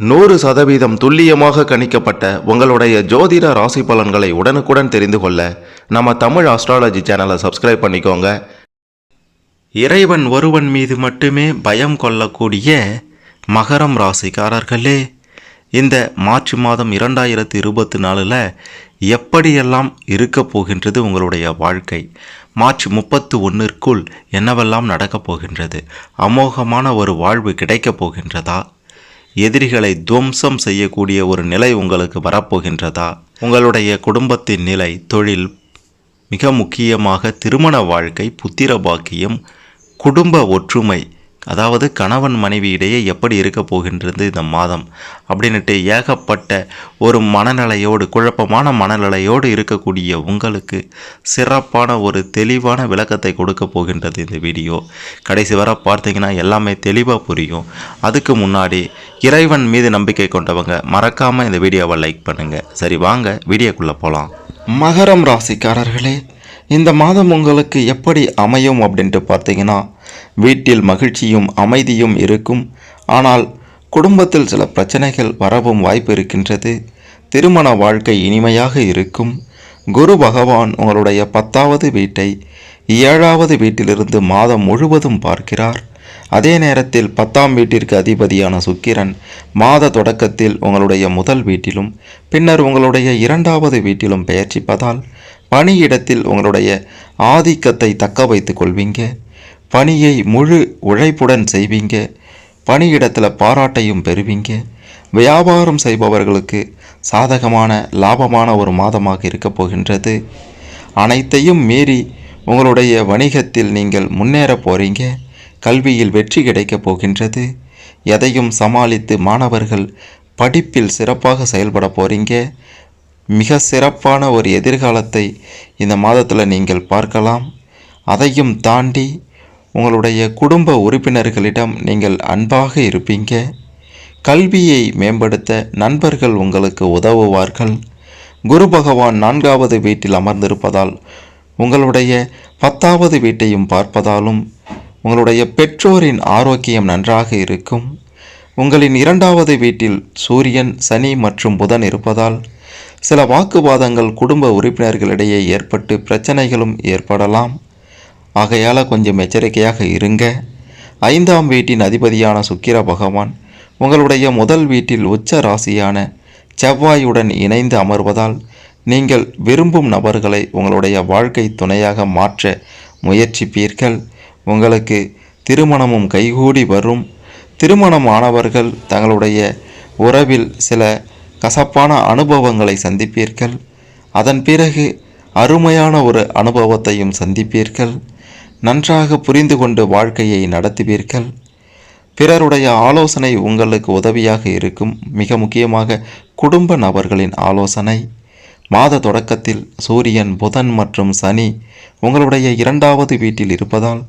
நூறு சதவீதம் துல்லியமாக கணிக்கப்பட்ட உங்களுடைய ஜோதிட ராசி பலன்களை உடனுக்குடன் தெரிந்து கொள்ள நம்ம தமிழ் ஆஸ்ட்ராலஜி சேனலை சப்ஸ்கிரைப் பண்ணிக்கோங்க. இறைவன் ஒருவன் மீது மட்டுமே பயம் கொள்ளக்கூடிய மகரம் ராசிக்காரர்களே இந்த மார்ச் மாதம் இரண்டாயிரத்தி இருபத்தி நாலில் எப்படியெல்லாம் இருக்க போகின்றது உங்களுடைய வாழ்க்கை? மார்ச் முப்பத்து ஒன்றிற்குள் என்னவெல்லாம் நடக்கப் போகின்றது? அமோகமான ஒரு வாழ்வு கிடைக்கப் போகின்றதா? எதிரிகளை துவம்சம் செய்யக்கூடிய ஒரு நிலை உங்களுக்கு வரப்போகின்றதா? உங்களுடைய குடும்பத்தின் நிலை தொழில் மிக முக்கியமாக திருமண வாழ்க்கை புத்திர பாக்கியம் குடும்ப ஒற்றுமை அதாவது கணவன் மனைவி இடையே எப்படி இருக்க போகின்றது இந்த மாதம்? அப்படின்ட்டு ஏகப்பட்ட ஒரு மனநிலையோடு குழப்பமான மனநிலையோடு இருக்கக்கூடிய உங்களுக்கு சிறப்பான ஒரு தெளிவான விளக்கத்தை கொடுக்க போகின்றது இந்த வீடியோ. கடைசி வர பார்த்தீங்கன்னா எல்லாமே தெளிவாக புரியும். அதுக்கு முன்னாடி இறைவன் மீது நம்பிக்கை கொண்டவங்க மறக்காமல் இந்த வீடியோவை லைக் பண்ணுங்கள் சரி வாங்க வீடியோக்குள்ளே போகலாம் மகரம் ராசிக்காரர்களே இந்த மாதம் உங்களுக்கு எப்படி அமையும் அப்படின்ட்டு பார்த்தீங்கன்னா வீட்டில் மகிழ்ச்சியும் அமைதியும் இருக்கும். ஆனால் குடும்பத்தில் சில பிரச்சனைகள் வரவும் வாய்ப்பு இருக்கின்றது. திருமண வாழ்க்கை இனிமையாக இருக்கும். குரு பகவான் உங்களுடைய பத்தாவது வீட்டை ஏழாவது வீட்டிலிருந்து மாதம் முழுவதும் பார்க்கிறார். அதே நேரத்தில் பத்தாம் வீட்டிற்கு அதிபதியான சுக்கிரன் மாத தொடக்கத்தில் உங்களுடைய முதல் வீட்டிலும் பின்னர் உங்களுடைய இரண்டாவது வீட்டிலும் பெயர்ச்சிப்பதால் பணியிடத்தில் உங்களுடைய ஆதிக்கத்தை தக்க வைத்துக் கொள்வீங்க. பணியை முழு உழைப்புடன் செய்வீங்க. பணியிடத்தில் பாராட்டையும் பெறுவீங்க. வியாபாரம் செய்பவர்களுக்கு சாதகமான லாபமான ஒரு மாதமாக இருக்கப் போகின்றது. அனைத்தையும் மீறி உங்களுடைய வணிகத்தில் நீங்கள் முன்னேற போகிறீங்க கல்வியில் வெற்றி கிடைக்கப் போகின்றது. எதையும் சமாளித்து மாணவர்கள் படிப்பில் சிறப்பாக செயல்பட போகிறீங்க மிக சிறப்பான ஒரு எதிர்காலத்தை இந்த மாதத்தில் நீங்கள் பார்க்கலாம். அதையும் தாண்டி உங்களுடைய குடும்ப உறுப்பினர்களிடம் நீங்கள் அன்பாக இருப்பீங்க. கல்வியை மேம்படுத்த நண்பர்கள் உங்களுக்கு உதவுவார்கள். குரு பகவான் நான்காவது வீட்டில் அமர்ந்திருப்பதால் உங்களுடைய பத்தாவது வீட்டையும் பார்ப்பதாலும் உங்களுடைய பெற்றோரின் ஆரோக்கியம் நன்றாக இருக்கும். உங்களின் இரண்டாவது வீட்டில் சூரியன் சனி மற்றும் புதன் இருப்பதால் சில வாக்குவாதங்கள் குடும்ப உறுப்பினர்களிடையே ஏற்பட்டு பிரச்சனைகளும் ஏற்படலாம். ஆகையால் கொஞ்சம் எச்சரிக்கையாக இருங்க. ஐந்தாம் வீட்டின் அதிபதியான சுக்கிர பகவான் உங்களுடைய முதல் வீட்டில் உச்ச ராசியான செவ்வாயுடன் இணைந்து அமர்வதால் நீங்கள் விரும்பும் நபர்களை உங்களுடைய வாழ்க்கை துணையாக மாற்ற முயற்சிப்பீர்கள். உங்களுக்கு திருமணமும் கைகூடி வரும். திருமணம் ஆனவர்கள் தங்களுடைய உறவில் சில கசப்பான அனுபவங்களை சந்திப்பீர்கள். அதன் பிறகு அருமையான ஒரு அனுபவத்தையும் சந்திப்பீர்கள். நன்றாக புரிந்து கொண்டு வாழ்க்கையை நடத்துவீர்கள். பிறருடைய ஆலோசனை உங்களுக்கு உதவியாக இருக்கும். மிக முக்கியமாக குடும்ப நபர்களின் ஆலோசனை. மாத தொடக்கத்தில் சூரியன் புதன் மற்றும் சனி உங்களுடைய இரண்டாவது வீட்டில் இருப்பதால்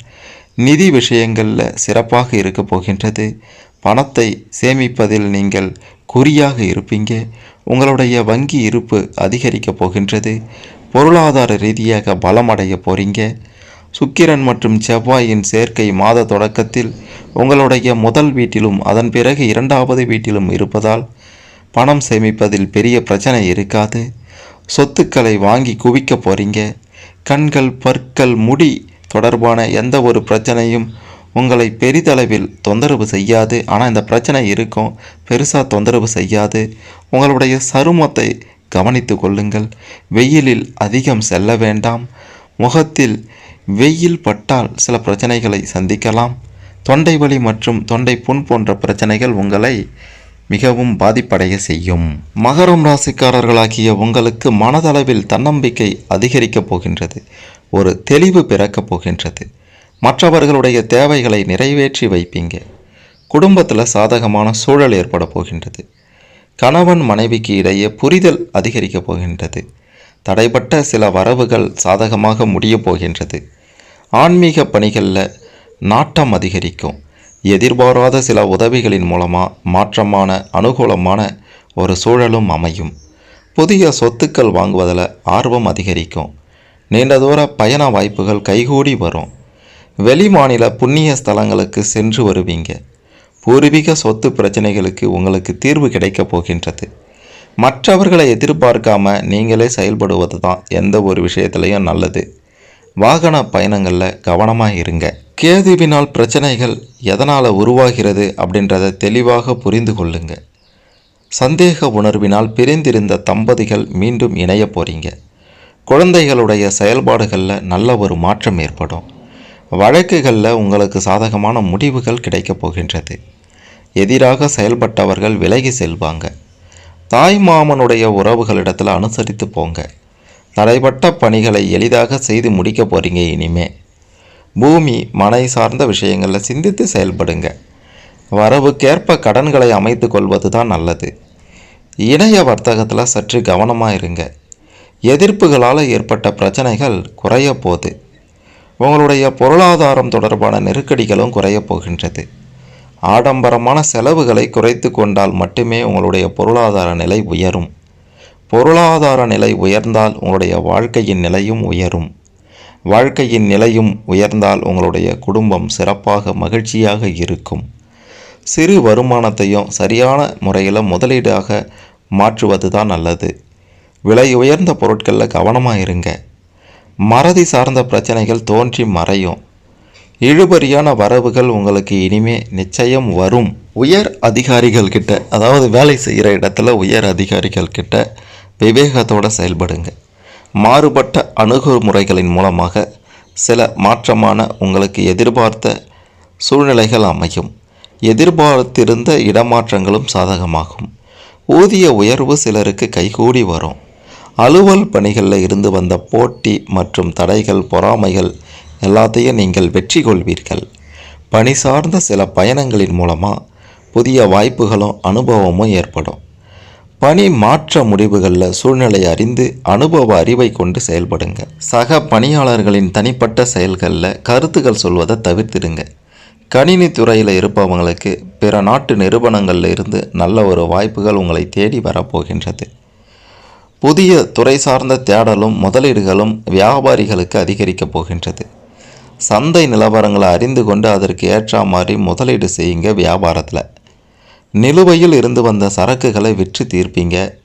நிதி விஷயங்களில் சிறப்பாக இருக்க போகின்றது. பணத்தை சேமிப்பதில் நீங்கள் குறியாக இருப்பீங்க. உங்களுடைய வங்கி இருப்பு அதிகரிக்கப் போகின்றது. பொருளாதார ரீதியாக பலமடைய போகிறீங்க சுக்கிரன் மற்றும் செவ்வாயின் சேர்க்கை மாத தொடக்கத்தில் உங்களுடைய முதல் வீட்டிலும் அதன் பிறகு இரண்டாவது வீட்டிலும் இருப்பதால் பணம் சேமிப்பதில் பெரிய பிரச்சனை இருக்காது. சொத்துக்களை வாங்கி குவிக்க போறீங்க. கண்கள் பற்கள் முடி தொடர்பான எந்த ஒரு பிரச்சனையும் உங்களை பெரிதளவில் தொந்தரவு செய்யாது. ஆனால் இந்த பிரச்சனை இருக்கும். பெருசாக தொந்தரவு செய்யாது. உங்களுடைய சருமத்தை கவனித்து கொள்ளுங்கள். வெயிலில் அதிகம் செல்ல வேண்டாம். முகத்தில் வெயில் பட்டால் சில பிரச்சனைகளை சந்திக்கலாம். தொண்டை வலி மற்றும் தொண்டை புண் போன்ற பிரச்சனைகள் உங்களை மிகவும் பாதிப்படைய செய்யும். மகரம் ராசிக்காரர்களாகிய உங்களுக்கு மனதளவில் தன்னம்பிக்கை அதிகரிக்கப் போகின்றது. ஒரு தெளிவு பிறக்கப் போகின்றது. மற்றவர்களுடைய தேவைகளை நிறைவேற்றி வைப்பீங்க. குடும்பத்தில் சாதகமான சூழல் ஏற்பட போகின்றது. கணவன் மனைவிக்கு இடையே புரிதல் அதிகரிக்கப் போகின்றது. தடைப்பட்ட சில வரவுகள் சாதகமாக முடியப் போகின்றது. ஆன்மீக பணிகளில் நாட்டம் அதிகரிக்கும். எதிர்பாராத சில உதவிகளின் மூலமாக மாற்றமான அனுகூலமான ஒரு சூழலும் அமையும். புதிய சொத்துக்கள் வாங்குவதில் ஆர்வம் அதிகரிக்கும். நீண்ட தூர பயண வாய்ப்புகள் கைகூடி வரும். வெளிமாநில புண்ணிய ஸ்தலங்களுக்கு சென்று வருவீங்க. பூர்வீக சொத்து பிரச்சனைகளுக்கு உங்களுக்கு தீர்வு கிடைக்கப் போகின்றது. மற்றவர்களை எதிர்பார்க்காம நீங்களே செயல்படுவது தான் எந்த ஒரு விஷயத்துலையும் நல்லது. வாகன பயணங்களில் கவனமாக இருங்க. கேதுவினால் பிரச்சனைகள் எதனால் உருவாகிறது அப்படின்றத தெளிவாக புரிந்து கொள்ளுங்க. சந்தேக உணர்வினால் பிரிந்திருந்த தம்பதிகள் மீண்டும் இணைய போறீங்க. குழந்தைகளுடைய செயல்பாடுகளில் நல்ல ஒரு மாற்றம் ஏற்படும். வழக்குகளில் உங்களுக்கு சாதகமான முடிவுகள் கிடைக்கப் போகின்றது. எதிராக செயல்பட்டவர்கள் விலகி செல்வாங்க. தாய் மாமனுடைய உறவுகளிடத்தில் அனுசரித்து போங்க. தடைப்பட்ட பணிகளை எளிதாக செய்து முடிக்க போகிறீங்க இனிமே. பூமி மனை சார்ந்த விஷயங்களில் சிந்தித்து செயல்படுங்க. வரவுக்கேற்ப கடன்களை அமைத்து கொள்வது தான் நல்லது. இணைய வர்த்தகத்தில் சற்று கவனமாக இருங்க. எதிர்ப்புகளால் ஏற்பட்ட பிரச்சனைகள் குறைய போகுது. உங்களுடைய பொருளாதாரம் தொடர்பான நெருக்கடிகளும் குறையப்போகின்றது ஆடம்பரமான செலவுகளை குறைத்து கொண்டால் மட்டுமே உங்களுடைய பொருளாதார நிலை உயரும். பொருளாதார நிலை உயர்ந்தால் உங்களுடைய வாழ்க்கையின் நிலையும் உயரும். வாழ்க்கையின் நிலையும் உயர்ந்தால் உங்களுடைய குடும்பம் சிறப்பாக மகிழ்ச்சியாக இருக்கும். சிறு வருமானத்தையும் சரியான முறையில் முதலீடாக மாற்றுவது தான் நல்லது. விலை உயர்ந்த பொருட்களில் கவனமாக இருங்க. மறதி சார்ந்த பிரச்சனைகள் தோன்றி மறையும். இழுபறியான வரவுகள் உங்களுக்கு இனிமே நிச்சயம் வரும். உயர் அதிகாரிகள் கிட்ட அதாவது வேலை செய்கிற இடத்துல உயர் அதிகாரிகள் கிட்ட விவேகத்தோடு செயல்படுங்க. மாறுபட்ட அணுகுமுறைகளின் மூலமாக சில மாற்றமான உங்களுக்கு எதிர்பார்த்த சூழ்நிலைகள் அமையும். எதிர்பார்த்திருந்த இடமாற்றங்களும் சாதகமாகும். ஊதிய உயர்வு சிலருக்கு கைகூடி வரும். அலுவல் பணிகளில் இருந்து வந்த போட்டி மற்றும் தடைகள் பொறாமைகள் எல்லாத்தையும் நீங்கள் வெற்றி கொள்வீர்கள். பணி சார்ந்த சில பயணங்களின் மூலமாக புதிய வாய்ப்புகளும் அனுபவமும் ஏற்படும். பணி மாற்ற முடிவுகளில் சூழ்நிலை அறிந்து அனுபவ அறிவை கொண்டு செயல்படுங்க. சக பணியாளர்களின் தனிப்பட்ட செயல்களில் கருத்துக்கள் சொல்வதை தவிர்த்திடுங்க. கணினி துறையில் இருப்பவங்களுக்கு பிற நாட்டு நிறுவனங்களில் இருந்து நல்ல ஒரு வாய்ப்புகள் உங்களை தேடி வரப்போகின்றது. புதிய துறை சார்ந்த தேடலும் முதலீடுகளும் வியாபாரிகளுக்கு அதிகரிக்கப் போகின்றது. சந்தை நிலவரங்களை அறிந்து கொண்டு அதற்கு ஏற்ற மாதிரி முதலீடு செய்யுங்க வியாபாரத்தில். நிலுவையில் இருந்து வந்த சரக்குகளை விற்று தீர்ப்பீங்க.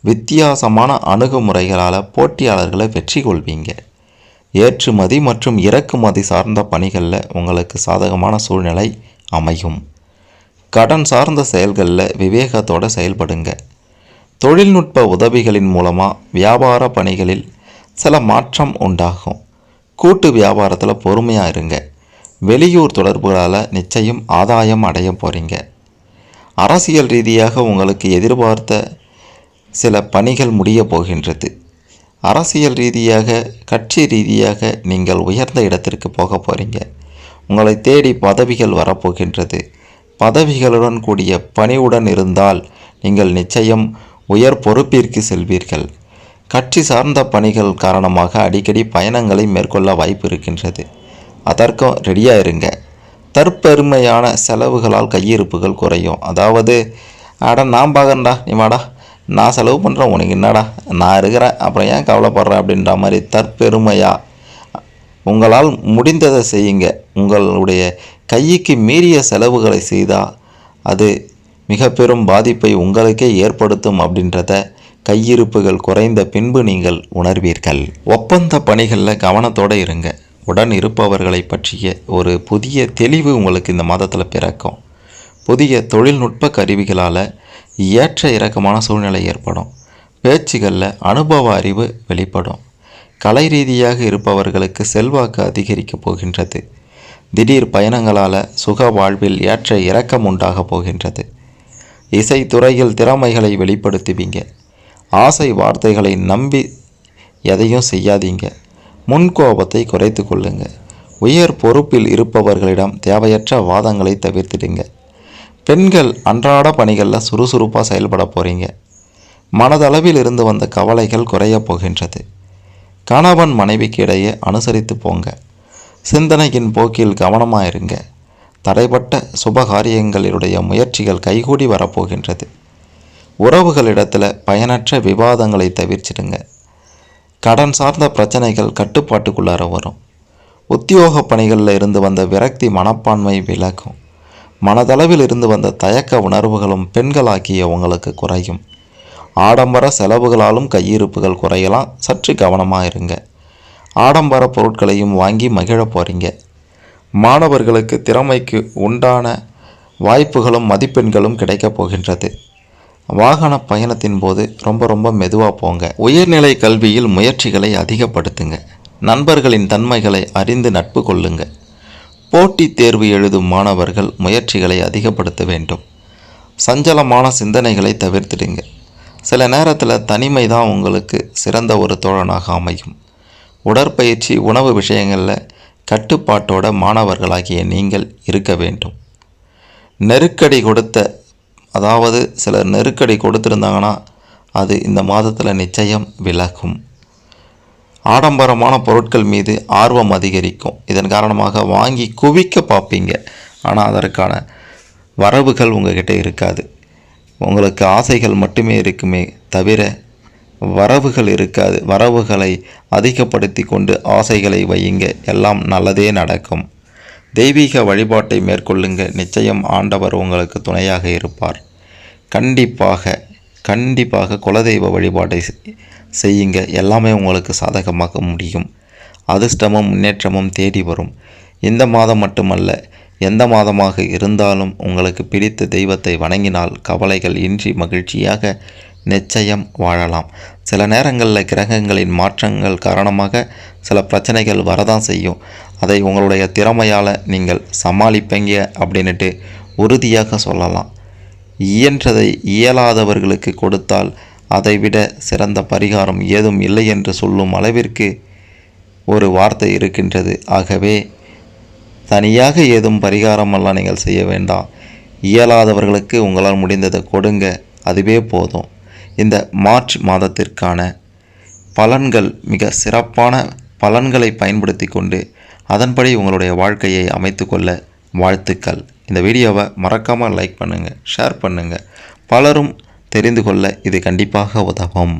வித்தியாசமான அணுகுமுறைகளால் போட்டியாளர்களை வெற்றி கொள்வீங்க. ஏற்றுமதி மற்றும் இறக்குமதி சார்ந்த பணிகளில் உங்களுக்கு சாதகமான சூழ்நிலை அமையும். கடன் சார்ந்த செயல்களில் விவேகத்தோடு செயல்படுங்க. தொழில்நுட்ப உதவிகளின் மூலமாக வியாபார பணிகளில் சில மாற்றம் உண்டாகும். கூட்டு வியாபாரத்தில் பொறுமையாக இருங்க. வெளியூர் தொடர்புகளால் நிச்சயம் ஆதாயம் அடைய போகிறீங்க அரசியல் ரீதியாக உங்களுக்கு எதிர்பார்த்த சில பணிகள் முடிய போகின்றது. அரசியல் ரீதியாக கட்சி ரீதியாக நீங்கள் உயர்ந்த இடத்திற்கு போக போகிறீங்க உங்களை தேடி பதவிகள் வரப்போகின்றது. பதவிகளுடன் கூடிய பணிவுடன் இருந்தால் நீங்கள் நிச்சயம் உயர் பொறுப்பிற்கு செல்வீர்கள். கட்சி சார்ந்த பணிகள் காரணமாக அடிக்கடி பயணங்களை மேற்கொள்ள வாய்ப்பு இருக்கின்றது. அதற்கும் ரெடியாக இருங்க. தற்பெருமையான செலவுகளால் கையிருப்புகள் குறையும். அதாவது அட நான் பார்க்கறேன்டா நீமாடா நான் செலவு பண்ணுறேன் உனக்கு என்னடா? நான் இருக்கிறேன் அப்புறம் ஏன் கவலைப்படுறேன் அப்படின்ற மாதிரி தற்பெருமையாக உங்களால் முடிந்ததை செய்யுங்க. உங்களுடைய கைக்கு மீறிய செலவுகளை செய்தால் அது மிக பெரும் பாதிப்பை உங்களுக்கே ஏற்படுத்தும் அப்படின்றத கையிருப்புகள் குறைந்த பின்பு நீங்கள் உணர்வீர்கள். ஒப்பந்த பணிகளில் கவனத்தோடு இருங்க. உடன் இருப்பவர்களை பற்றிய ஒரு புதிய தெளிவு உங்களுக்கு இந்த மாதத்தில் பிறக்கும். புதிய தொழில்நுட்ப கருவிகளால் ஏற்ற இறக்கமான சூழ்நிலை ஏற்படும். பேச்சுகளில் அனுபவ அறிவு வெளிப்படும். கலை ரீதியாக இருப்பவர்களுக்கு செல்வாக்கு அதிகரிக்கப் போகின்றது. திடீர் பயணங்களால் சுக வாழ்வில் ஏற்ற இறக்கம் உண்டாகப் போகின்றது. இசைத்துறையில் திறமைகளை வெளிப்படுத்துவீங்க. ஆசை வார்த்தைகளை நம்பி எதையும் செய்யாதீங்க. முன்கோபத்தை குறைத்து கொள்ளுங்க. உயர் பொறுப்பில் இருப்பவர்களிடம் தேவையற்ற வாதங்களை தவிர்த்திடுங்க. பெண்கள் அன்றாட பணிகளில் சுறுசுறுப்பாக செயல்பட போகிறீங்க மனதளவில் இருந்து வந்த கவலைகள் குறையப் போகின்றது. கணவன் மனைவிக்கு இடையே அனுசரித்து போங்க. சிந்தனையின் போக்கில் கவனமாக இருங்க. தடைப்பட்ட சுபகாரியங்களினுடைய முயற்சிகள் கைகூடி வரப்போகின்றது உறவுகளிடத்தில் பயனற்ற விவாதங்களை தவிர்ச்சிடுங்க கடன் சார்ந்த பிரச்சனைகள் கட்டுப்பாட்டுக்குள்ளார வரும். உத்தியோக பணிகளில் இருந்து வந்த விரக்தி மனப்பான்மை விலகும். மனதளவில் இருந்து வந்த தயக்க உணர்வுகளும் பெண்களாக்கிய உங்களுக்கு குறையும். ஆடம்பர செலவுகளாலும் கையிருப்புகள் குறையலாம். சற்று கவனமாக இருங்க. ஆடம்பர பொருட்களையும் வாங்கி மகிழ போகிறீங்க மாணவர்களுக்கு திறமைக்கு உண்டான வாய்ப்புகளும் மதிப்பெண்களும் கிடைக்கப் போகின்றது. வாகன பயணத்தின் போது ரொம்ப ரொம்ப மெதுவாக போங்க. உயர்நிலை கல்வியில் முயற்சிகளை அதிகப்படுத்துங்க. நண்பர்களின் தன்மைகளை அறிந்து நட்பு கொள்ளுங்க. போட்டித் தேர்வு எழுதும் மாணவர்கள் முயற்சிகளை அதிகப்படுத்த வேண்டும். சஞ்சலமான சிந்தனைகளை தவிர்த்திடுங்க. சில நேரத்தில் தனிமை தான் உங்களுக்கு சிறந்த ஒரு தோழனாக அமையும். உடற்பயிற்சி உணவு விஷயங்களில் கட்டுப்பாட்டோட மாணவர்களாகிய நீங்கள் இருக்க வேண்டும். நெருக்கடி கொடுத்த அதாவது சிலர் நெருக்கடி கொடுத்துருந்தாங்கன்னா அது இந்த மாதத்தில் நிச்சயம் விலகும். ஆடம்பரமான பொருட்கள் மீது ஆர்வம் அதிகரிக்கும். இதன் காரணமாக வாங்கி குவிக்க பார்ப்பீங்க. ஆனால் அதற்கான வரவுகள் உங்ககிட்ட இருக்காது. உங்களுக்கு ஆசைகள் மட்டுமே இருக்குமே தவிர வரவுகள் இருக்காது. வரவுகளை அதிகப்படுத்தி கொண்டு ஆசைகளை வையுங்க. எல்லாம் நல்லதே நடக்கும். தெய்வீக வழிபாட்டை மேற்கொள்ளுங்க. நிச்சயம் ஆண்டவர் உங்களுக்கு துணையாக இருப்பார். கண்டிப்பாக கண்டிப்பாக குலதெய்வ வழிபாட்டை செய்- செய்யுங்க. எல்லாமே உங்களுக்கு சாதகமாக முடியும். அதிர்ஷ்டமும் முன்னேற்றமும் தேடி வரும். இந்த மாதம் மட்டுமல்ல எந்த மாதமாக இருந்தாலும் உங்களுக்கு பிடித்த தெய்வத்தை வணங்கினால் கவலைகள் இன்றி மகிழ்ச்சியாக நிச்சயம் வாழலாம். சில நேரங்களில் கிரகங்களின் மாற்றங்கள் காரணமாக சில பிரச்சனைகள் வரதான் செய்யும். அதை உங்களுடைய திறமையால் நீங்கள் சமாளிப்பீங்க அப்படின்னுட்டு உறுதியாக சொல்லலாம். இயன்றதை இயலாதவர்களுக்கு கொடுத்தால் அதைவிட சிறந்த பரிகாரம் ஏதும் இல்லை என்று சொல்லும் அளவிற்கு ஒரு வார்த்தை இருக்கின்றது. ஆகவே தனியாக ஏதும் பரிகாரமெல்லாம் நீங்கள் செய்ய வேண்டாம். இயலாதவர்களுக்கு உங்களால் முடிந்ததை கொடுங்க அதுவே போதும். இந்த மார்ச் மாதத்திற்கான பலன்கள் மிக சிறப்பான பலன்களை பயன்படுத்தி கொண்டு அதன்படி உங்களுடைய வாழ்க்கையை அமைத்துக்கொள்ள வாழ்த்துக்கள். இந்த வீடியோவை மறக்காமல் லைக் பண்ணுங்கள் ஷேர் பண்ணுங்கள் பலரும் தெரிந்து கொள்ள இது கண்டிப்பாக உதவும்.